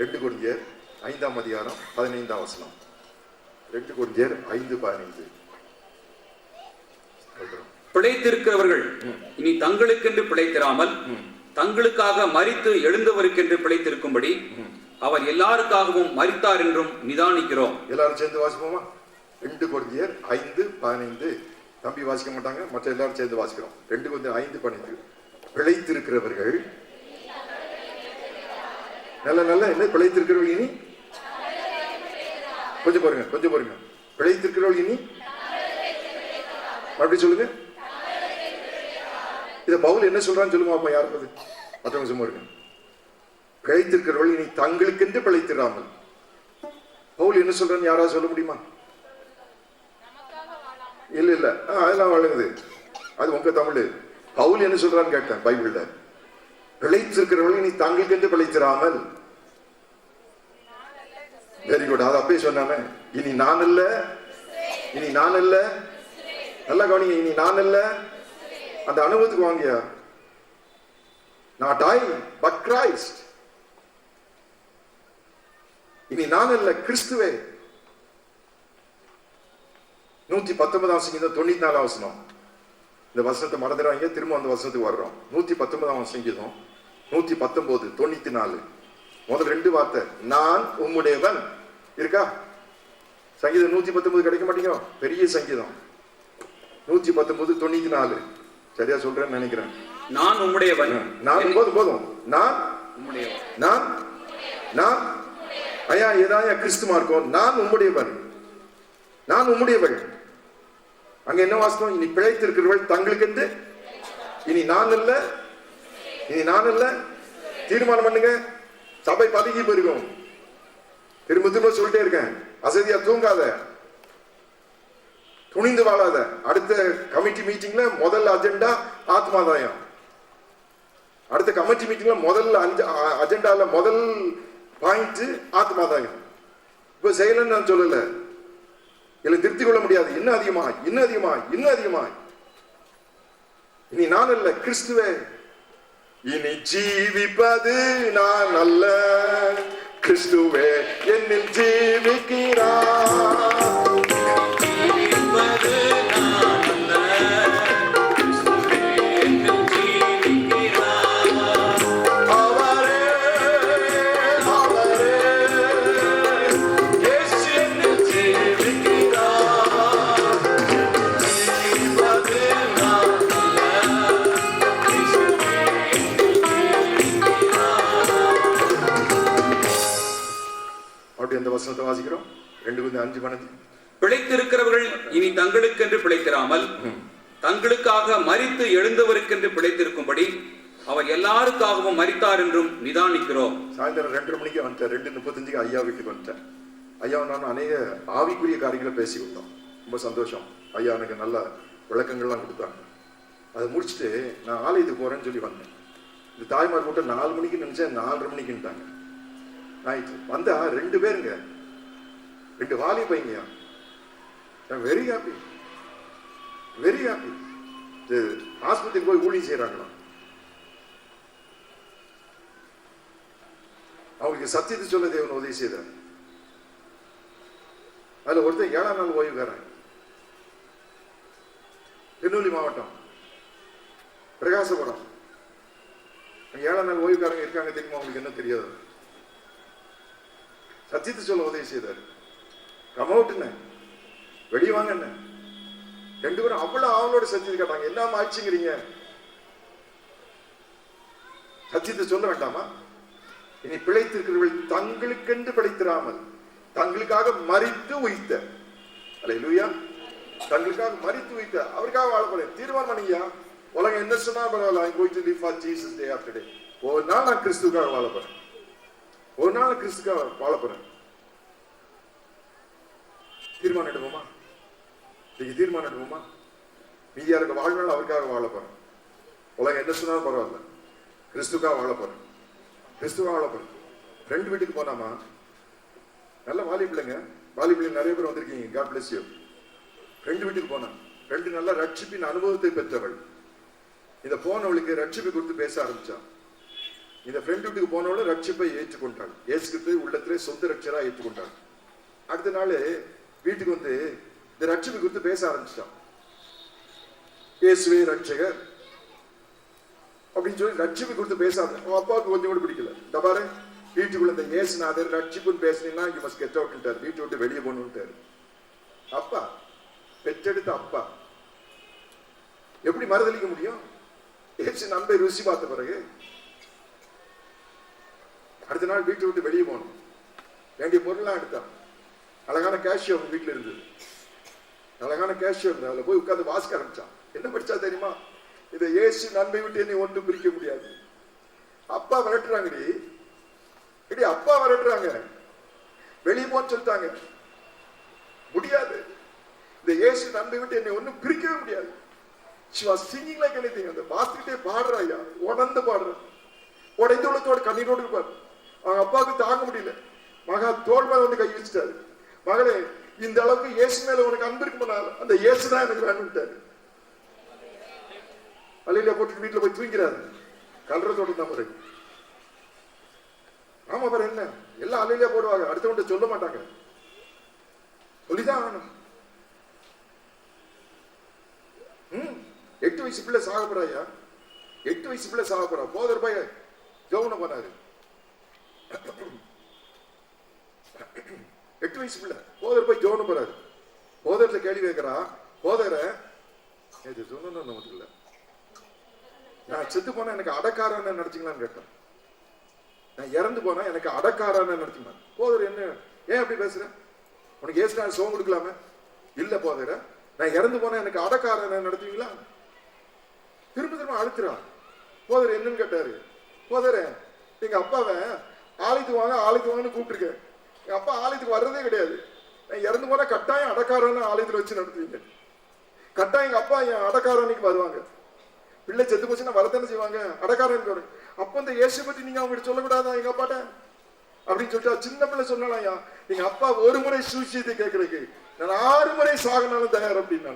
ரெண்டு கொரிந்தியர் ஐந்தாம் அதிகாரம் பதினைந்தாம் வசனம். ரெண்டு கொரிந்தியர் ஐந்து பதினைந்து. பிழைத்திருக்கிறவர்கள். இனி தங்களுக்கென்று பிழைத்திராமல் தங்களுக்காக மரித்து எழுந்தவருக்கென்று பிழைத்திருக்கும்படி அவர் எல்லாருக்காகவும் மரித்தார் என்றும் நிதானிக்கிறோம். எல்லாரும் சேர்ந்து வாசிப்போமா? ரெண்டு கொரிந்தியர் ஐந்து பதினைந்து. தம்பி வாசிக்க மாட்டாங்க மற்ற எல்லாரும் சேர்ந்து வாசிக்கிறோம். ரெண்டு கொரிந்தியர் ஐந்து பதினைந்து. பிழைத்திருக்கிறவர்கள் நல்ல நல்ல என்ன? பிழைத்திருக்கிறவள் இனி? கொஞ்சம் பாருங்க கொஞ்சம் பாருங்க. பிழைத்திருக்கிறவள் இனி? மறுபடியும் சொல்லுங்க. இத பவுல் என்ன சொல்றான்னு சொல்லுங்க அப்ப யாருக்கு மற்றவங்க சும்மா இருங்க பிழைத்திருக்கிறவர்கள் இனி தங்களுக்கென்று பிழைத்திடாமல் பவுல் என்ன சொல்றான்னு யாராவது சொல்ல முடியுமா? இல்ல இல்ல. அதெல்லாம் வழங்குது. அது உங்க தமிழ். பவுல் என்ன சொல்றான்னு கேட்டேன் பைபிள்ல. பிழைத்திருக்கிறவர்கள் இனி தங்களுக்கென்று பிழைத்திராமல். வெரி குட் அது அப்பயே சொன்னானே இனி நான் அல்ல இனி நான் அல்ல நல்லா கவனிங்க இனி நான் அல்ல அந்த அனுபவத்துக்கு வாங்கியா? நாட் ஐ பட் கிரைஸ்ட் இனி நான் அல்ல கிறிஸ்துவே. நூத்தி பத்தொன்பதாம் சங்கீதம் தொண்ணூத்தி நாலாம் வசனம். இந்த வசனத்தை மறந்துடுவாங்க திரும்ப அந்த வசனத்துக்கு வர்றோம். நூத்தி பத்தொன்பதாம் சங்கீதம். நூத்தி பத்தொன்பது தொண்ணூத்தி நாலு முதல் ரெண்டு வார்த்தை. நான் உம்முடையவன். இருக்கா? சங்கீதம் நூத்தி பத்தொன்பது கிடைக்க மாட்டேங்கிறோம் பெரிய சங்கீதம். நூத்தி பத்தொன்பது தொண்ணூத்தி நாலு சரியா சொல்றேன்னு நினைக்கிறேன். நான் உம்முடையவன். நான் போதும் போதும். நான் உம்முடையவன். நான் நான் ஐயா ஏதாயா கிறிஸ்துமா இருக்கும் நான் உம்முடையவன். நான் உம்முடையவள் அங்க என்ன வாசனம்? இனி பிழைத்திருக்கிறவள் தங்களுக்கென்று இனி நான் இல்ல இனி நான் இல்ல தீர்மானம் பண்ணுங்க. சபை பதுங்கி போயிருக்கும். திரும்ப திரும்ப சொல்லிட்டே இருக்கேன். அசதியா தூங்காத. துணிந்து வாழாத. அடுத்த கமிட்டி மீட்டிங்ல முதல் அஜெண்டா ஆத்மாதாயம். அடுத்த கமிட்டி மீட்டிங்ல முதல் அஞ்சு அஜெண்டால முதல் பாயிண்ட் ஆத்மாதாயம். இப்ப செய்யலன்னு நான் சொல்லலை. இல்லை திருப்தி கொள்ள முடியாது. இன்னும் அதிகமாய்? இன்னும் அதிகமா இன்னும் அதிகமாய்? இனி நான் அல்ல கிறிஸ்துவே. இனி ஜீவிப்பது நான் அல்ல. கிறிஸ்துவே என்னில் ஜீவிக்கிறான் வசனத்தை வாசிக்கிறோம். ரெண்டு கொஞ்சம் அஞ்சு மணி பிழைத்திருக்கிறவர்கள் இனி தங்களுக்கென்று பிழைத்திராமல் தங்களுக்காக மரித்து எழுந்தவருக்கென்று பிழைத்திருக்கும்படி அவர் எல்லாருக்காகவும் மரித்தார் என்றும் நிதானிக்கிறோம். சாயந்தரம் ரெண்டரை மணிக்கு வந்துட்டேன் ரெண்டு முப்பத்தஞ்சுக்கு ஐயா வீட்டுக்கு வந்துட்டேன் ஐயா நான் அநேக ஆவிக்குரிய காரியங்களை பேசி கொடுத்தோம் ரொம்ப சந்தோஷம். ஐயா எனக்கு நல்ல விளக்கங்கள்லாம் கொடுத்தாங்க. அதை முடிச்சுட்டு நான் ஆலயத்துக்கு போறேன்னு சொல்லி வந்தேன். இந்த தாய்மார் கூட்டம் நாலு மணிக்கு நினைச்சேன் நாலரை மணிக்குன்ட்டாங்க நான் வந்தா ரெண்டு பேருங்க. ரெண்டு வாலி பையங்க வெரி ஹாப்பி வெரி ஹாப்பி ஆஸ்பத்திரிக்கு போய் ஊழி செய்யறாங்களாம் அவங்களுக்கு சத்தியத்தை சொல்ல தேவன் உதவி செய்தார். அதுல ஒருத்தர் ஏழாம் நாள் ஓய்வுக்காரன் திருநெல்வேலி மாவட்டம். பிரகாசபுரம். ஏழாம் நாள் ஓய்வுக்காரங்க இருக்காங்க தெரியுமா? உங்களுக்கு என்ன தெரியாது. சத்தியத்தை சொல்ல உதவி செய்தார். கம் அவுட்னு வெளியே வாங்க என்ன ரெண்டு பேரும் அவ்வளவு அவளோட சத்தியத்தை கேட்டாங்க. என்ன ஆச்சுங்கிறீங்க சத்தியத்தை சொல்ல வேண்டாமா? இனி பிழைத்திருக்கிறவர்கள் தங்களுக்கென்று பிழைத்திராமல் தங்களுக்காக மறித்து உயித்த அல்ல லூயா தங்களுக்காக மறித்து உயித்த அவருக்காக வாழ தீர்மானம் பண்ணியா உலகம் என்ன சொன்னா பரவாயில்ல. I going to live for Jesus day after day ஒரு நான் கிறிஸ்துக்காக வாழ ஒரு நாள் கிறிஸ்துக்காக வாழ போறேன். தீர்மானம் எடுப்போமா? நீங்க தீர்மானம் எடுப்போமா? மீதியா இருக்க வாழ்நாள் அவருக்காக வாழ போறேன். உலகம் என்ன சொன்னாலும் பரவாயில்ல. கிறிஸ்துக்காக வாழ போறேன். கிறிஸ்துவா வாழ போறேன். ஃப்ரெண்ட் வீட்டுக்கு போனாமா? நல்ல வாலி பிள்ளைங்க. வாலி பிள்ளைங்க நிறைய பேர் வந்திருக்கீங்க. காட் பிளஸ் யூ ஃப்ரெண்ட் வீட்டுக்கு போனா ரெண்டு நல்ல ரட்சிப்பின் அனுபவத்தை பெற்றவள். இந்த போனவளுக்கு ரட்சிப்பை கொடுத்து பேச ஆரம்பிச்சான். இந்த ஃப்ரெண்ட் வீட்டுக்கு போனவள ரட்சிப்பை ஏற்றுக்கொண்டாள் இயேசுக்கு உள்ளத்திலே சொந்த ரட்சராக ஏற்றுக்கொண்டாள் அடுத்த நாள் வீட்டுக்கு வந்து இந்த ரட்சிப்பு குறித்து பேச ஆரம்பிச்சிட்டான். இயேசுவே ரட்சகர் அப்படின்னு சொல்லி ரட்சிப்பு குறித்து பேச அப்பாவுக்கு கொஞ்சம் கூட பிடிக்கல. இந்த பாரு வீட்டுக்குள்ள இந்த இயேசுநாதர் ரட்சிப்புன்னு பேசுனீங்கன்னா யூ மஸ்ட் கெட் அவுட்ட்டார் வீட்டை விட்டு வெளியே போகணுன்ட்டாரு அப்பா பெற்றெடுத்த அப்பா எப்படி மறுதளிக்க முடியும்? ஏசு நம்பை ருசி பார்த்த பிறகு அடுத்த நாள் வீட்டை விட்டு வெளியே போகணும் வேண்டிய பொருள்லாம் எடுத்தான் அழகான கேஷியோ அவங்க வீட்டில் இருந்தது. அழகான கேஷியோ இருந்தது அதில் போய் உட்காந்து வாசிக்க ஆரம்பிச்சான். என்ன படிச்சா தெரியுமா? இதை ஏசி நன்மை விட்டு என்னை ஒன்றும் பிரிக்க முடியாது. அப்பா விரட்டுறாங்கடி. இடி அப்பா விரட்டுறாங்க. வெளியே போன்னு சொல்லிட்டாங்க. முடியாது. இந்த ஏசு நன்மை விட்டு என்னை ஒன்றும் பிரிக்கவே முடியாது. She was singing அந்த பார்த்துக்கிட்டே பாடுறா ஐயா. உடந்து பாடுற. உடைந்து உள்ளத்தோட கண்ணீரோடு இருப்பார். அவங்க அப்பாவுக்கு தாங்க முடியல. மகா தோல் மேல வந்து கை வச்சுட்டாரு. மகளே இந்த அளவுக்கு இயேசு மேல உனக்கு அன்பு இருக்குமானால் அந்த இயேசு தான் எனக்கு வேணும்ட்டாரு அலையில போட்டு வீட்டுல போய் தூங்கிறாரு கல்ற தோட்டம் தான் பிறகு ஆமா பாரு என்ன? எல்லாம் அலையில போடுவாங்க. அடுத்தவன்ட்ட சொல்ல மாட்டாங்க. சொல்லிதான் ஆகணும். எட்டு வயசு பிள்ளை சாக எட்டு வயசு பிள்ளை சாகப்படா. போதர் பையன் ஜோவனை பண்ணாரு. எட்டு வயசு பிள்ளை. போதர் போய் ஜோவன போறாரு. போதர்ல கேள்வி கேட்கிறா போதர இது சொன்னோம் நமக்கு இல்லை. நான் செத்து போனா எனக்கு அடக்காரன்னு நினைச்சிங்களான்னு கேட்டேன். நான் இறந்து போனா எனக்கு அடக்காரன்னு நினைச்சீங்களா போதர் என்ன? ஏன் அப்படி பேசுறேன் உனக்கு ஏசு நான் சோகம் கொடுக்கலாமே? இல்ல போதர நான் இறந்து போனா எனக்கு அடக்காரன் நடத்துவீங்களா திரும்ப திரும்ப அழுத்துறான் போதர் என்னன்னு கேட்டாரு. போதர எங்க அப்பாவை ஆளுக்கு வாங்க ஆளுக்கு வாங்கன்னு கூப்பிட்டுருக்கேன். எங்கள் அப்பா ஆலயத்துக்கு வர்றதே கிடையாது. நான் இறந்து போனால் கட்டாயம் அடக்காரன்னு ஆலயத்துல வச்சு நடத்துவீங்க. கட்டாயம் எங்க அப்பா என் அடக்காரனுக்கு வருவாங்க. பிள்ளை செத்து போச்சுன்னா வரத்தானே செய்வாங்க? அடக்காரனுக்கு வரும் அப்போ இந்த இயேசு பத்தி நீங்க அவங்ககிட்ட சொல்லக்கூடாதா எங்க அப்பாட்ட? அப்படின்னு சொல்லிட்டு சின்ன பிள்ளை சொன்னாலும் ஐயா எங்க அப்பா ஒரு முறை சூழ்ச்சியத்தை கேட்கறதுக்கு நான் ஆறு முறை சாகனாலும் தயார் அப்படின்னு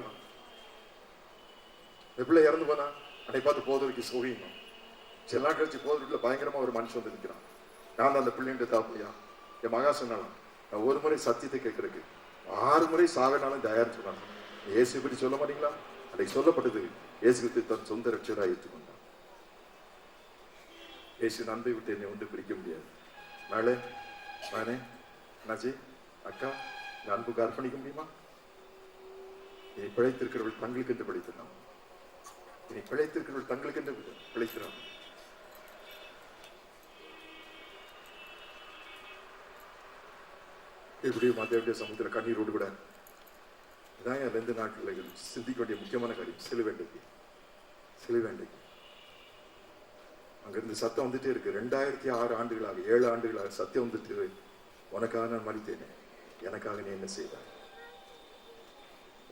இந்த பிள்ளை இறந்து போனா அன்னை பார்த்து போதற்கு சோகியும் சில நாள் கழிச்சு போதற்குள்ள பயங்கரமா ஒரு மனுஷன் வந்து நிற்கிறான் நான் அந்த பிள்ளைன்ற தாப்பையா என் மகா சொன்னாலும் நான் ஒரு முறை சத்தியத்தை கேட்கறதுக்கு ஆறு முறை சாகனாலும் தயார்னு சொன்னாங்க இயேசு பற்றி சொல்ல மாட்டீங்களா? அன்றைக்கு சொல்லப்பட்டது இயேசு தன் சொந்த ரட்சராக ஏற்றுக்கொண்டான். இயேசு நன்பை விட்டு என்னை ஒன்று பிரிக்க முடியாது. மேலே நானே அண்ணாச்சி அக்கா இந்த அன்புக்கு அர்ப்பணிக்க முடியுமா? நீ பிழைத்திருக்கிறவள் தங்களுக்கு என்று பிழைத்திருந்தான். நீ பிழைத்திருக்கிறவள் தங்களுக்கு என்று பிழைத்திருந்தான். எப்படியும் மத்திய சமூகத்தில் கண்ணீரோடு விட இதான் என் ரெண்டு நாட்களில் சிந்திக்க வேண்டிய முக்கியமான காரியம். சிலுவேண்டைக்கு சிலுவேண்டைக்கு அங்கிருந்து சத்தம் வந்துட்டே இருக்கு. ரெண்டாயிரத்தி ஆறு ஆண்டுகளாக ஏழு ஆண்டுகளாக சத்தியம் வந்துட்டு உனக்காக நான் மறித்தேனே. எனக்காக நீ என்ன செய்தாய்?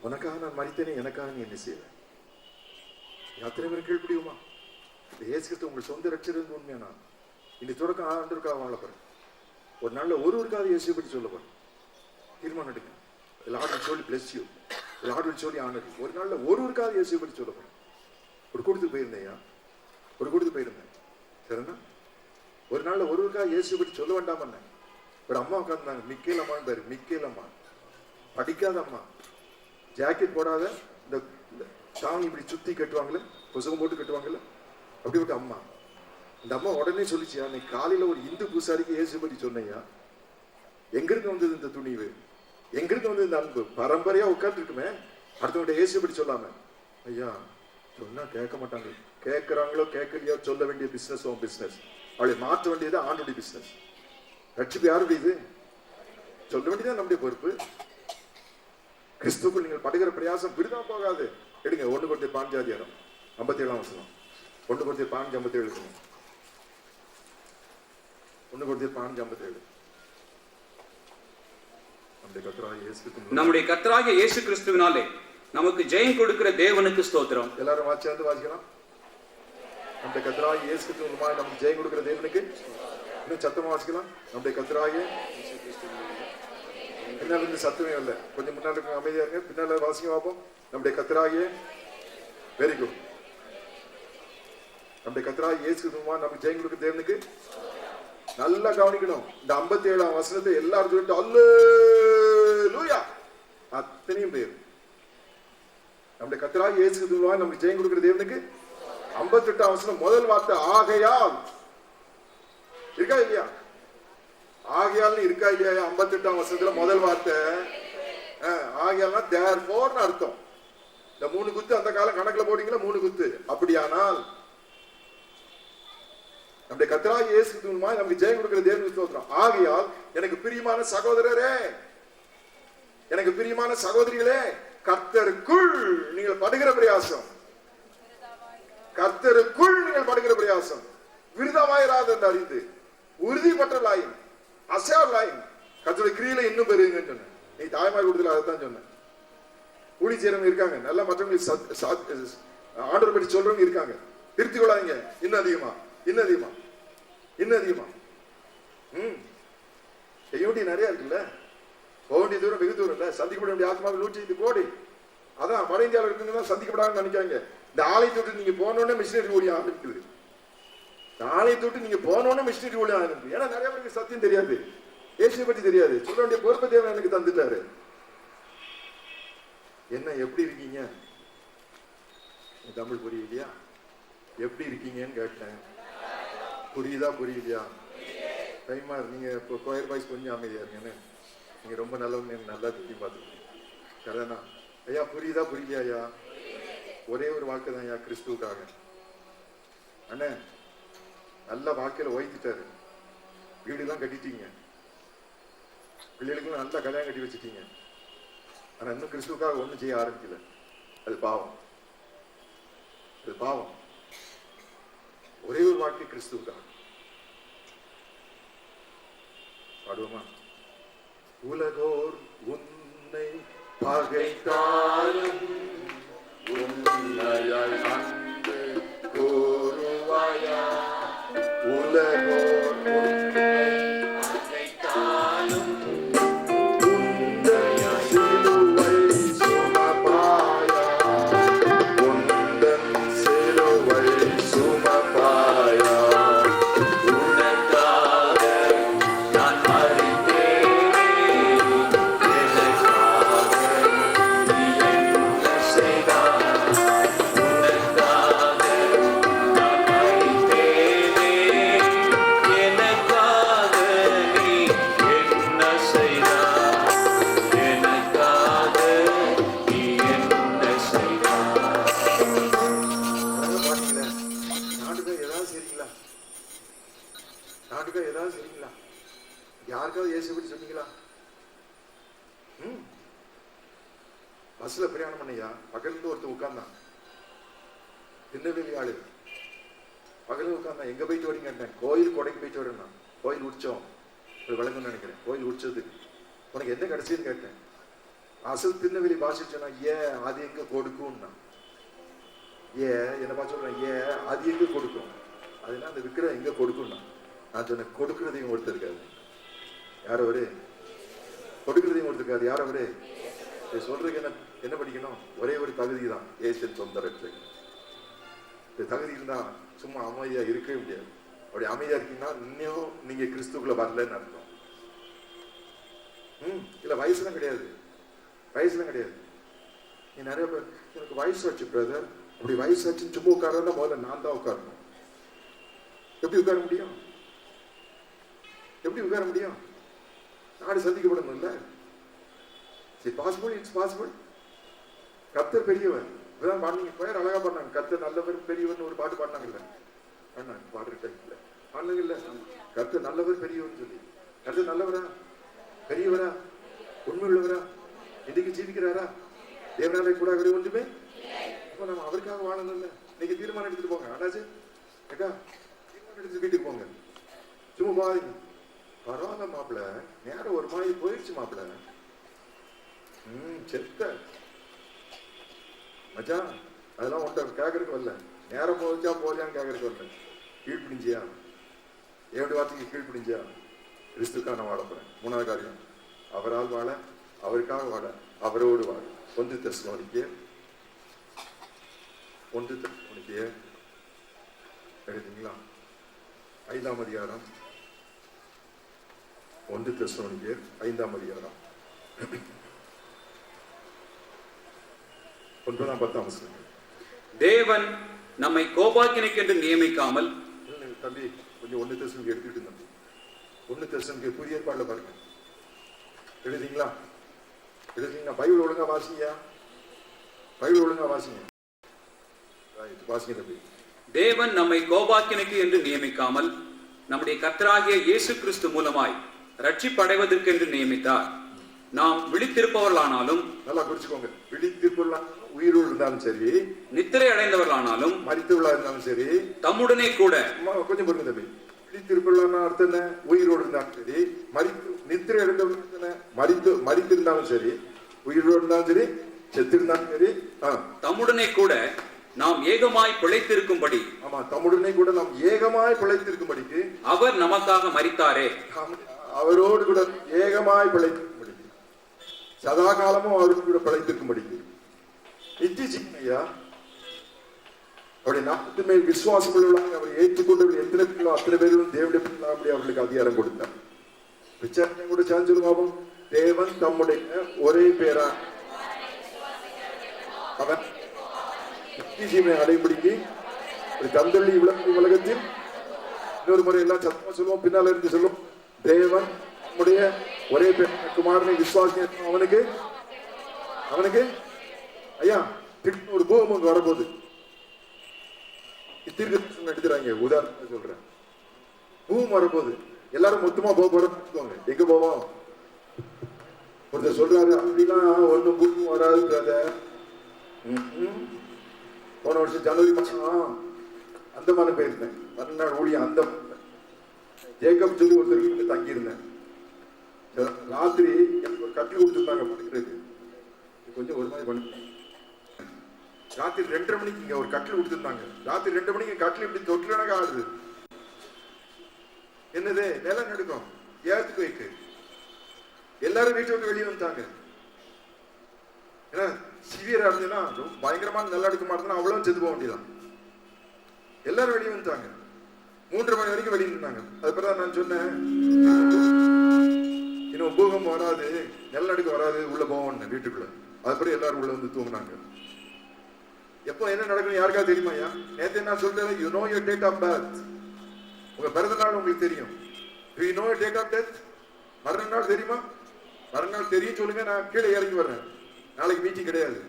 உனக்காக நான் மறித்தேனே. எனக்காக நீ என்ன செய்தாய்? அத்தனை பேர் கேள்விப்படுமா இந்த இயேசுக்கு உங்கள் சொந்த ரட்சர் உண்மையானா இனி தொடக்கம் ஆண்டுக்காக வாழப்படுறேன் போறேன். ஒரு நாள்ல ஒருவருக்காக இயேசு பற்றி சொல்ல போறேன். தீர்மானம் எடுங்க Lord will surely bless you Lord will surely honour ஒரு ஒரு கால் இயேசு பற்றி சொல்ல ஒரு கூட்டத்துக்கு போயிருந்தேயா? ஒரு கூட்டத்துக்கு போயிருந்தேன். சரிண்ணா? ஒரு நாளில் ஒரு ஒருவருக்காக இயேசு பற்றி சொல்ல வேண்டாம் பண்ணேன். ஒரு அம்மா உட்காந்துருந்தாங்க மிக்கேல் அம்மான்னு பேரு மிக்கேல் அம்மா. படிக்காத அம்மா. ஜாக்கெட் போடாத. இந்த சாமி இப்படி சுற்றி கட்டுவாங்களே புசகம் போட்டு கட்டுவாங்கல்ல? அப்படிப்பட்ட அம்மா. இந்த அம்மா உடனே சொல்லிச்சியா நீ காலையில் ஒரு இந்து பூசாரிக்கு இயேசு பற்றி சொன்னையா எங்கிருந்து வந்தது இந்த துணிவு? எங்கிருந்து வந்து இந்த அன்பு. பரம்பரையா உட்கார்ந்துருக்குமே. அடுத்தவங்க ஏசி படி சொல்லாம. ஐயா சொன்னா கேட்க மாட்டாங்க. கேட்கறாங்களோ கேட்கலையோ சொல்ல வேண்டிய பிசினஸ் உன் பிசினஸ் அவளை மாற்ற வேண்டியது ஆண்டுடைய பிசினஸ் ரட்சிப்பு யாருடையது சொல்ல வேண்டியதான் நம்முடைய பொறுப்பு. கிறிஸ்துக்குள் நீங்கள் படுகிற பிரயாசம் விடுதான் போகாது. எடுங்க ஒன்று கொடுத்த பாஞ்சாதியாரம் ஐம்பத்தி ஏழாம் வசனம். ஒன்று கொடுத்த பாஞ்சு ஐம்பத்தி ஏழு ஒன்று கொடுத்த பாஞ்சு ஐம்பத்தி ஏழு நம்முடைய கத்தராக இயேசு கிறிஸ்துவினாலே நமக்கு ஜெயம் கொடுக்கிற தேவனுக்கு ஸ்தோத்திரம். எல்லாரும் வாசியாந்து வாசிக்கலாம். நம்முடைய கத்தராகி இயேசு கிறிஸ்து மூலமாக நமக்கு ஜெயம் கொடுக்கிற தேவனுக்கு இன்னும் சத்தமா வாசிக்கலாம். நம்முடைய கத்தராகிய பின்னால இருந்து சத்தமே இல்லை. கொஞ்சம் முன்னால இருக்க அமைதியா இருங்க. பின்னால வாசிக்க பார்ப்போம். நம்முடைய கத்தராகிய வெரி குட் நம்முடைய கத்தராய் இயேசு கிறிஸ்துவா நமக்கு ஜெயம் கொடுக்க தேவனுக்கு நல்லா கவனிக்கணும். இந்த 57 ஏழாம் வசனத்தை எல்லாரும் சொல்லிட்டு அல்லேலூயா அத்தனையும் பேர். நம்முடைய கத்தராக இயேசு நமக்கு ஜெயம் கொடுக்கிற தேவனுக்கு 58 எட்டாம் வசனம் முதல் வார்த்தை ஆகையால். இருக்கா இல்லையா? ஆகையால்னு இருக்கா இல்லையா? 58 எட்டாம் வருஷத்துல முதல் வார்த்தை. அஹ், ஆகையால்னா தேர் போர்னு அர்த்தம். இந்த மூணு குத்து அந்த காலம் கணக்குல போட்டீங்களா மூணு குத்து. அப்படியானால் நம்முடைய கத்தராக இயேசு நமக்கு ஜெயம் கொடுக்கிற தேவனுக்கு ஸ்தோத்திரம். ஆகையால் எனக்கு பிரியமான சகோதரரே எனக்கு பிரியமான சகோதரிகளே கர்த்தருக்குள் நீங்கள் படுகிற பிரயாசம். கர்த்தருக்குள் நீங்கள் படுகிற பிரயாசம். விருதமாயிராத என்று அறிந்து அசையா அசையாலாயும் கர்த்தருடைய கிரியில இன்னும் பெருங்கன்னு சொன்னேன். நீ தாய்மார் கொடுத்துல அதைத்தான் சொன்னேன். கூலி இருக்காங்க. நல்லா மற்றவங்களுக்கு சத்- ஆர்டர் படி சொல்றவங்க இருக்காங்க. திருத்தி கொள்ளாதீங்க இன்னும் அதிகமா? இன்னும் அதிகமா? இன்னும் அதிகமா? ம். செய்ய நிறைய இருக்குல்ல? போக வேண்டிய தூரம் வெகு தூரம் இல்லை. சந்திக்கப்பட வேண்டிய ஆத்மாவில் நூற்றி ஐந்து கோடி. அதான் வட இந்தியாவில் தான் சந்திக்கப்படாதுன்னு நினைக்காங்க இந்த ஆலயத்தை விட்டு நீங்கள் போனோடனே மிஷினரி ஓடி ஆரம்பிக்குது. இந்த ஆலயத்தை விட்டு நீங்கள் போனோடனே மிஷினரி ஓடி ஆரம்பிக்குது. ஏன்னா நிறைய பேருக்கு சத்தியம் தெரியாது. இயேசுவை பற்றி தெரியாது. சொல்ல வேண்டிய பொறுப்பை தேவன் எனக்கு தந்துட்டாரு. என்ன எப்படி இருக்கீங்க? தமிழ் புரியலையா? எப்படி இருக்கீங்கன்னு கேட்டேன். புரியுதா புரியலையா? டைமா நீங்க இப்போ கோயர் பாய்ஸ் கொஞ்சம் அமைதியா இருங்கன்னு நீங்க ரொம்ப நல்லவங்க எனக்கு நல்லா தெரியும் பார்த்துருக்கீங்க சரிதானா ஐயா புரியுதா? புரியலையா ஐயா? ஒரே ஒரு வாக்கு தான் ஐயா கிறிஸ்துவுக்காக. அண்ணே நல்ல வாழ்க்கையில ஓய்த்துட்டாரு வீடுலாம் கட்டிட்டீங்க. பிள்ளைகளுக்கும் நல்லா கல்யாணம் கட்டி வச்சுட்டீங்க. ஆனா இன்னும் கிறிஸ்துவுக்காக ஒன்றும் செய்ய ஆரம்பிக்கல. அது பாவம். அது பாவம். ஒரே ஒரு வாழ்க்கை கிறிஸ்துவுக்காக. பாடுவோமா? உலகோர் உன்னை பகைத்தாலும் உன்னை கூறுவாயா? உலகோர் பஸ்ல பிரயாணம் பண்ணையா? பக்கத்துல ஒருத்தர் உட்கார்ந்தான். திருநெல்வேலி ஆளு. பகல உட்கார்ந்தான். எங்க போயிட்டு வரீங்க கோயில் கொடைக்கு போயிட்டு வரேன் கோயில் உற்சவம். விளங்குன்னு நினைக்கிறேன். கோயில் உடிச்சது உனக்கு என்ன கிடைச்சதுன்னு கேட்டேன். அசல் திருநெல்வேலி பாஷை சொன்னா ஏன் அது எங்க கொடுக்கும்னா? ஏ என்ன பார்த்து சொல்றேன்? ஏ அது எங்க கொடுக்கும்? அதுனா அந்த விக்கிரம் எங்க கொடுக்கும்னா? நான் சொன்னேன் கொடுக்கறதையும் ஒருத்தர் இருக்காரு யார் ஒரு கொடுக்கறதையும் கொடுத்துருக்காரு. யார் அவரு? இதை சொல்றதுக்கு என்ன என்ன படிக்கணும்? ஒரே ஒரு தகுதி தான். ஏசன் சொந்த ரட்சகன் இந்த தகுதி இருந்தா சும்மா அமைதியா இருக்கவே முடியாது. அப்படி அமைதியா இருக்கீங்கன்னா இன்னும் நீங்க கிறிஸ்துக்குள்ள வரலன்னு அர்த்தம். ம் இல்லை வயசுலாம் கிடையாது. வயசுலாம் கிடையாது. நீ நிறைய பேர் எனக்கு வயசு ஆச்சு பிரதர் அப்படி வயசு ஆச்சுன்னு சும்மா உட்காரா முதல்ல நான் தான் உட்காரணும். எப்படி உட்கார முடியும்? எப்படி உட்கார முடியும்? நாடு சந்திக்கப்படணும் இல்ல சரி பாசிபிள் இட்ஸ் பாசிபிள் கர்த்தர் பெரியவர். இப்பதான் பாடினீங்க பேர் அழகா பாடினாங்க. கர்த்தர் நல்லவர் பெரியவர்னு ஒரு பாட்டு பாடினாங்கல்ல. பாடினாங்க பாடுற டைம்ல பாடுங்க இல்ல கர்த்தர் நல்லவர் பெரியவர்னு சொல்லி. கர்த்தர் நல்லவரா? பெரியவரா? உண்மை உள்ளவரா இன்னைக்கு ஜீவிக்கிறாரா? தேவனாலே கூட அவரு ஒன்றுமே இப்போ நம்ம அவருக்காக வாழணும் இல்லை இன்னைக்கு தீர்மானம் எடுத்துட்டு போங்க. அண்ணாச்சு அக்கா தீர்மானம் எடுத்துட்டு வீட்டுக்கு போங்க. சும்மா பாருங்க பரவாயில்ல மாப்பிள்ள நேரம் ஒரு மாதிரி போயிடுச்சு மாப்பிள்ள ம் செத்த. மச்சான் அதெல்லாம் உன்ட்ட கேட்கறதுக்கு வரல. நேரம் போச்சா போலியான்னு கேட்கறதுக்கு வரல. கீழ்ப்பிடிஞ்சியா? ஏழு வார்த்தைக்கு கீழ்ப்பிடிஞ்சியா? கிறிஸ்துக்காக நான் வாழப்படுறேன் மூணாவது காரியம். அவரால் வாழ அவருக்காக வாழ அவரோடு வாழ. ஒன்று தெசலோனிக்கே ஒன்று தெசலோனிக்கே எழுதுங்களா ஐந்தாம் அதிகாரம். ஒன்று தெசலோனிக்கேயர் ஐந்தாம் அதிகாரம். ஒன்பதாம் பத்தாம் தேவன் நம்மை கோபாக்கினைக்கென்று நியமிக்காமல் இல்ல, தம்பி கொஞ்சம் ஒன்று தெசலோனிக்கு எடுத்துக்கிட்டு தம்பி. ஒன்று தெசலோனிக்கு புதிய ஏற்பாடுல பாருங்க. எழுதிங்களா? எழுதிங்களா? பைபிள் ஒழுங்கா வாசிங்க பைபிள் ஒழுங்கா வாசிங்க. வாசிங்க தம்பி. தேவன் நம்மை கோபாக்கினைக்கு என்று நியமிக்காமல் நம்முடைய கர்த்தராகிய இயேசு கிறிஸ்து மூலமாய் ரட்சிப்படைவதற்கென்று நியமித்தார். நாம் விழித்திருப்பவர்களானாலும் நல்லா குறிச்சுக்கோங்க விழித்திருப்பெல்லாம் உயிரோடு இருந்தாலும் சரி நித்திரை அடைந்தவர்களானாலும் மரித்தவளா இருந்தாலும் சரி தம்முடனே கூட கொஞ்சம் பொறுங்க தம்பி. விழித்திருப்பெல்லாம் அர்த்தம் என்ன? உயிரோடு இருந்தாலும் சரி மரித்து நித்திரை அடைந்தவர்கள் மரித்து மரித்திருந்தாலும் சரி உயிரோடு இருந்தாலும் சரி செத்து இருந்தாலும் சரி தம்முடனே கூட நாம் ஏகமாய் பிழைத்திருக்கும்படி ஆமா தம்முடனே கூட நாம் ஏகமாய் பிழைத்திருக்கும்படிக்கு அவர் நமக்காக மரித்தாரே. நாம் அவரோடு கூட ஏகமாய் பிழைத்திருக்கும்படி சதா காலமும் அவருக்கு கூட பிழைத்திருக்கும்படி நித்திய ஜீவன் ஐயா அவருடைய நாட்டு மேல் விசுவாசம் உள்ளவர்களாக அவர் ஏற்றுக்கொண்டவர்கள் எத்தனை பேர்களோ அத்தனை பேரும் தேவனுடைய பிள்ளை அப்படி அவர்களுக்கு அதிகாரம் கொடுத்தார். விசாரணை கூட சாஞ்சிருவாவும் தேவன் தம்முடைய ஒரே பேரா? அவன் நித்திய அடைபிடிக்கு ஒரு தந்தள்ளி விளக்கு உலகத்தில் இன்னொரு முறை எல்லாம் சத்தமா சொல்லுவோம் பின்னால இருந்து சொல்லும் தேவன் நம்முடைய ஒரே பெண் குமாரனை விசுவாசி அவனுக்கு அவனுக்கு ஐயா திடீர்னு ஒரு பூகம் அங்க வரப்போகுது. தீர்க்க எடுத்துறாங்க உதாரணம் சொல்றேன். பூம் வரப்போகுது. எல்லாரும் மொத்தமா போக போறோம் எங்க போவோம் ஒருத்தர் சொல்றாரு அப்படிலாம் ஒண்ணும் பூம் வராது பிரதர். போன வருஷம் ஜனவரி மாசம் அந்தமான போயிருந்தேன். மறுநாள் ஊழியம் அந்த ஜேக்கப் சொல்லி ஒருத்தர் வீட்டுல தங்கியிருந்தேன். ராத்திரி எனக்கு ஒரு கட்டில் கொடுத்துருந்தாங்க படுக்கிறதுக்கு. கொஞ்சம் ஒரு மாதிரி பண்ணு ராத்திரி ரெண்டரை மணிக்கு இங்க ஒரு கட்டில் கொடுத்துருந்தாங்க. ராத்திரி ரெண்டு மணிக்கு கட்டில் இப்படி தொட்டிலனாக ஆடுது என்னது? நிலம் நடுக்கும். ஏத்துக்கு வைக்கு எல்லாரும் வீட்டை விட்டு வெளியே வந்துட்டாங்க. ஏன்னா சிவியரா இருந்ததுன்னா ரொம்ப பயங்கரமான நல்லா எடுக்க மாட்டேன்னா அவ்வளவு செத்து போக வேண்டியதான் எல்லாரும் வெளியே வந்துட்டாங்க. மூன்றரை மணி வரைக்கும் வெளியே நின்னாங்க அதுக்கப்புறம் நான் சொன்னேன் இன்னும் பூகம்பம் வராது நிலநடுக்கம் வராது உள்ள போவோம்னு வீட்டுக்குள்ள. அதுக்கப்புறம் எல்லாரும் உள்ள வந்து தூங்கினாங்க. எப்போ என்ன நடக்கும் யாருக்கா தெரியுமா ஐயா? நேத்து நான் சொல்றேன்? You know your date of birth உங்க பிறந்த நாள் உங்களுக்கு தெரியும். You know your date of death மரண நாள் தெரியுமா? மரண நாள் தெரியும் சொல்லுங்க நான் கீழே இறங்கி வர்றேன். நாளைக்கு மீட்டிங் கிடையாது.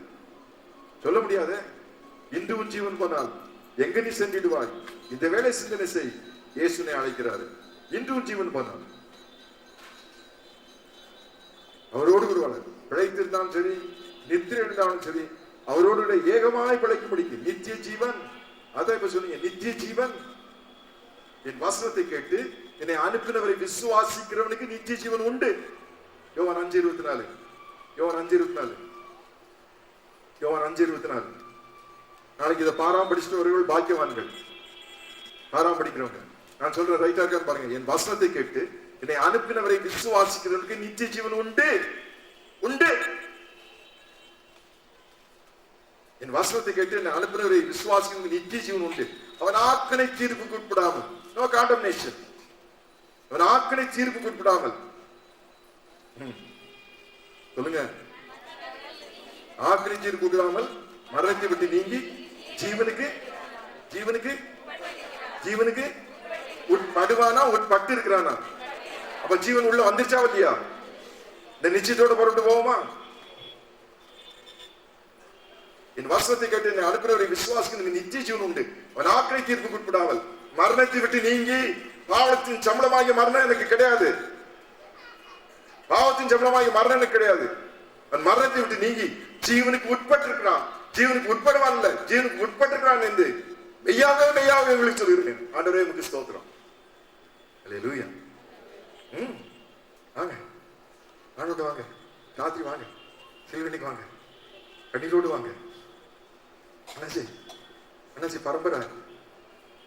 சொல்ல முடியாது? இந்து உன் ஜீவன் போனால். எங்க நீ சென்றிடுவாய்? இந்த வேலை சிந்தனை செய். இயேசுனை அழைக்கிறாரு. இன்றும் ஜீவன் போனால் அவரோடு விடுவாளர் பிழைத்திருந்தாலும் சரி நித்திரை இருந்தாலும் சரி அவரோடு ஏகமாய் பிழைக்க முடியும் நித்திய ஜீவன். அதான் இப்ப சொன்னீங்க நித்திய ஜீவன். என் வசனத்தை கேட்டு என்னை அனுப்பினவரை விசுவாசிக்கிறவனுக்கு நித்திய ஜீவன் உண்டு. யோவான் அஞ்சு இருபத்தி நாலு. யோவான் அஞ்சு இருபத்தி நாலு. யோவான் அஞ்சு இருபத்தி நாலு. நாளைக்கு இதை பாராம படிச்சுட்டு வருவர்கள் பாக்கியவான்கள். பாராம படிக்கிறவங்க நான் சொல்றேன் ரைட்டா இருக்கான்னு பாருங்க. என் வசனத்தை கேட்டு என்னை அனுப்பினவரை விசுவாசிக்கிறவனுக்கு நித்திய ஜீவன் உண்டு. உண்டு. என் வசனத்தை கேட்டு என்னை அனுப்பினவரை விசுவாசிக்கிறவனுக்கு நித்திய ஜீவன் உண்டு. அவன் ஆக்கனை தீர்ப்புக்கு உட்படாமல். நோ காண்டம்னேஷன் அவன் ஆக்கனை தீர்ப்புக்கு உட்படாமல். சொல்லுங்க. ஆக்கனை தீர்ப்பு உட்படாமல் மரணத்தை விட்டு நீங்கி ஜீவனுக்கு ஜீவனுக்கு ஜீவனுக்கு. உட்படுவானா உட்பட்டு இருக்கிறானா? அப்ப ஜீவன் உள்ள வந்துருச்சா இல்லையா? இந்த நிச்சயத்தோட புறப்பட்டு போவோமா? என் வசனத்தை கேட்டு என்னை அனுப்புறவரை விசுவாசிக்கு நித்திய ஜீவன் உண்டு. அவன் ஆக்கனை தீர்ப்புக்கு உட்படாமல் மரணத்தை விட்டு நீங்கி பாவத்தின் சம்பளமாகிய மரணம் எனக்கு கிடையாது. பாவத்தின் சம்பளமாகிய மரணம் எனக்கு கிடையாது. அவன் மரணத்தை விட்டு நீங்கி ஜீவனுக்கு உட்பட்டிருக்கிறான். ஜீவனுக்கு உட்படுவான் இல்ல. ஜீவனுக்கு உட்பட்டிருக்கிறான் என்று மெய்யாக மெய்யாக உங்களுக்கு சொல்லியிருக்கேன் ஆண்டவரே உங்களுக்கு ஸ்தோத்திரம். அல்லேலூயா ம். வாங்க. ஆண்டோட வாங்க. ராத்திரி வாங்க. சில்வனிக்கு வாங்க. கண்ணீரோடு வாங்க. அண்ணாச்சி அண்ணாச்சி பரம்பரை.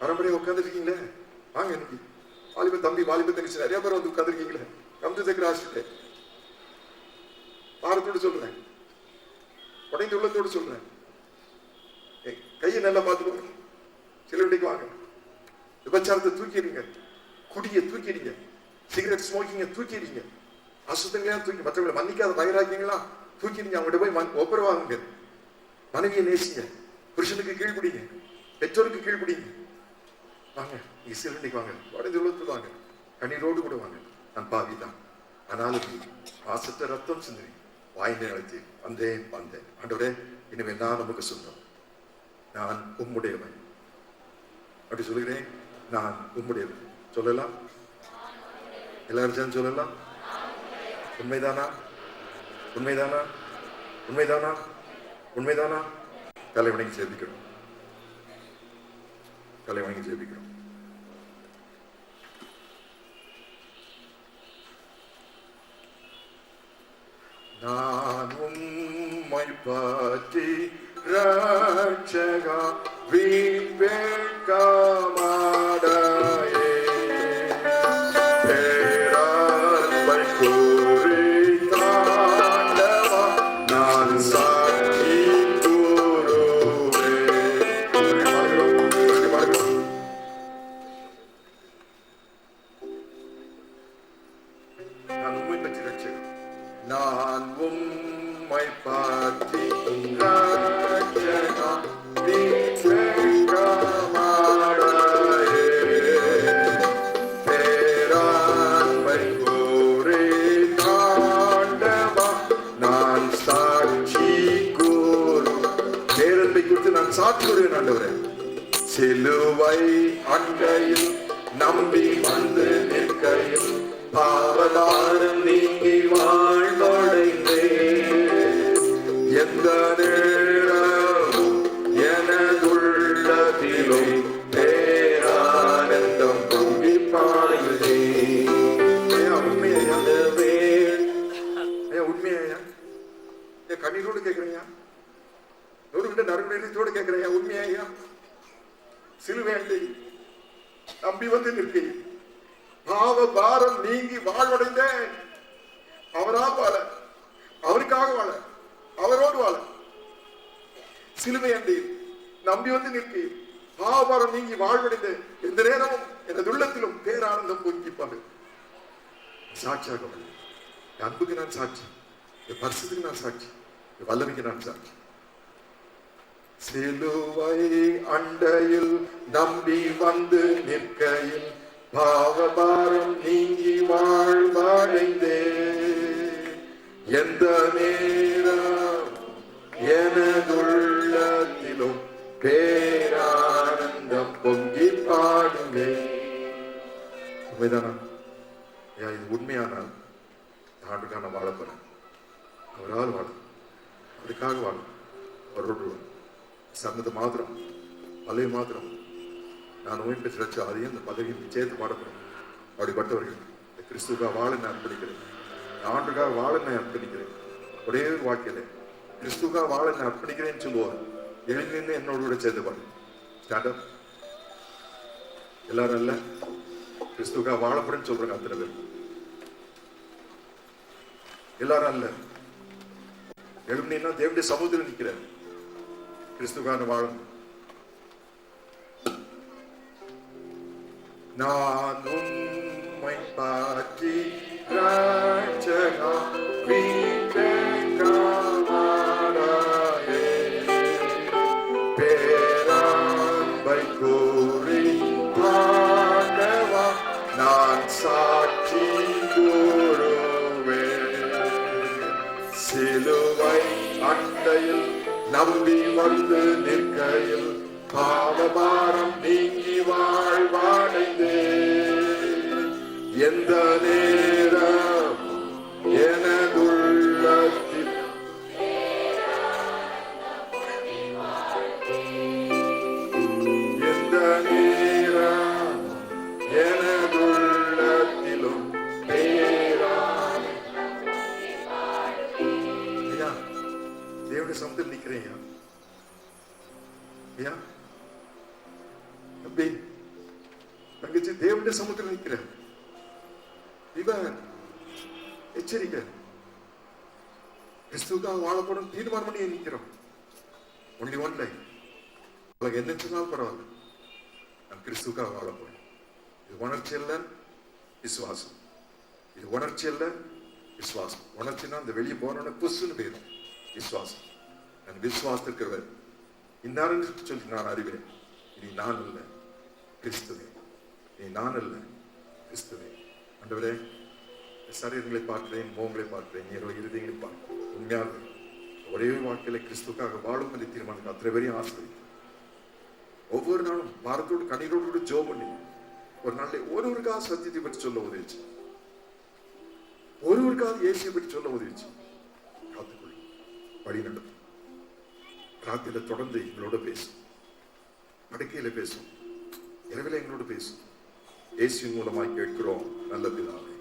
பரம்பரையை உட்காந்துருக்கீங்களே வாங்க இன்னைக்கு. வாலிப தம்பி வாலிப தங்கச்சி நிறைய பேர் வந்து உட்காந்துருக்கீங்களே கம் டு த பாரத்தோடு சொல்றேன். உடைந்த உள்ளத்தோடு சொல்றேன். கையை நல்லா பார்த்துக்கோங்க சிலவடிக்கு வாங்க. விபச்சாரத்தை தூக்கிடுங்க. குடியை தூக்கிடுங்க. சிகரெட் ஸ்மோக்கிங்க தூக்கிடுங்க. அசுத்தங்களையும் தூக்கி மற்றவங்களை மன்னிக்காத வைராக்கியங்களா தூக்கிடுங்க அவங்கள்ட்ட போய் மன் ஒப்புரவாகுங்க மனைவியை நேசிங்க. புருஷனுக்கு கீழ்ப்பிடிங்க பெற்றோருக்கு கீழ்ப்பிடிங்க வாங்க நீங்க சிறுண்டிக்கு வாங்க. உடனே உள்ளத்துக்கு வாங்க. கண்ணீரோடு கூட வாங்க. நான் பாவி தான் ஆனாலும் பாசத்தை ரத்தம் சிந்தனை வாய்ந்தே அழைத்து வந்தேன் வந்தேன். ஆண்டவரே இனிமேல் நான் நமக்கு சொந்தம். நான் உம்முடையவன். அப்படி சொல்லுகிறேன் நான் உம்முடையவன். சொல்லலாம்? எல்லாரும் சொல்லலாம்? உண்மைதானா? உண்மைதானா? உண்மைதானா? உண்மைதானா? தலைவனைக்கு ஜெபிக்கிறோம் தலைவனைக்கு ஜெபிக்கிறோம் நான் உம்மை பற்றி ரட்சகா வீண்வேட்கமாடையே பேராண்மை குறித்தாண்டவா நான் சாட்சி கூறுவேன். நான் உண்மை பற்றி நான் உம்மை பார்த்தேன் சிலுவை அண்டையில் நம்பி வந்து நிற்கையில் பாவதாரம் நீங்கி வாழ்ந்தொடைந்தே எந்த நேரமும் எனதுள்ளதிலும் பேரானந்தம் பொங்கி பாயுதே. உண்மையா? கண்ணீரோடு கேட்கிறேன் நூறு கிட்ட நறுமணத்தோடு கேட்கிறேன் உண்மையா ஐயா சிலுவேண்டை நம்பி வந்து நிற்கிறேன் பாவ பாரம் நீங்கி வாழ்வடைந்தேன். அவரா வாழ. அவருக்காக வாழ. அவரோடு வாழ. சிலுவை அண்டையில் நம்பி வந்து நிற்கிறேன் பாவபாரம் நீங்கி வாழ்வடைந்தேன் எந்த நேரமும் எனது உள்ளத்திலும் பேரானந்தம் பொங்கிப்பாங்க சாட்சியாக அன்புக்கு நான் சாட்சி. என் பரிசுக்கு நான் சாட்சி. என் வல்லமைக்கு நான் சாட்சி. சிலுவை அண்டையில் நம்பி வந்து நிற்கையில் பாவபாரம் நீங்கி வாழ்வடைந்தே. எந்த நேரம் எனது சிறச்சு அதையும் இந்த பதவியும் சேர்த்து பாடப்படும். அப்படிப்பட்டவர்கள் இந்த கிறிஸ்துக்காக வாழ நான் அர்ப்பணிக்கிறேன். ஆண்டுக்காக வாழ நான் அர்ப்பணிக்கிறேன். ஒரே ஒரு கிறிஸ்துக்காக வாழ நான் அர்ப்பணிக்கிறேன்னு சொல்லுவார் எழுந்து என்னோட கூட சேர்த்து பாடு. எல்லாரும் இல்ல கிறிஸ்துக்காக வாழப்படுன்னு சொல்றாங்க அத்தனை பேர் எல்லாரும் அல்ல எழுந்தீங்கன்னா தேவடைய சமுதிரம் நிற்கிறார். கிறிஸ்துக்கான வாழணும் நான் உம்மை பாற்றி ராஜகா சாட்சி கூறுவேன். சிலுவை அண்டையில் நம்பி வந்து நிற்கையில் பாவபாரம் எந்த நாம் வாழப்படும் தீர்மானம் பண்ணி நிற்கிறோம் ஒன்லி ஒன் லைஃப் உனக்கு என்ன சொன்னாலும் பரவாயில்ல. நான் கிறிஸ்துக்காக வாழ போறேன். இது உணர்ச்சி அல்ல விசுவாசம். இது உணர்ச்சி அல்ல விசுவாசம். உணர்ச்சினா அந்த வெளியே போனோட புஸ்ஸுன்னு போயிடும் விசுவாசம். நான் விசுவாசத்திற்கிறவர் இன்னாருன்னு சொல்லி நான் அறிவேன். இனி நான் அல்ல கிறிஸ்துவே. நீ நான் அல்ல கிறிஸ்துவே. அண்டவரே சரீரங்களை பார்க்கிறேன் மோகங்களை பார்க்கிறேன் எங்களை இருதயங்களை பார்க்கிறேன். உண்மையாக ஒரே வாழ்க்கையில கிறிஸ்துக்காக வாழும் என்று தீர்மானிக்க அத்தனை பேரையும் ஆசிரியர். ஒவ்வொரு நாளும் பாரத்தோடு கண்ணீரோடு கூட ஜோ பண்ணி ஒரு நாளில் ஒருவருக்காக சத்தியத்தை பற்றி சொல்ல உதவிச்சு ஒருவருக்காக இயேசுவை பற்றி சொல்ல உதவிச்சு காத்துக்கொள். வழி நடத்தும் ராத்திரில தொடர்ந்து எங்களோட பேசும். படுக்கையில பேசும். இரவில எங்களோட பேசும். ஏசியின் மூலமாய் கேட்கிறோம். நல்ல பிதாவே.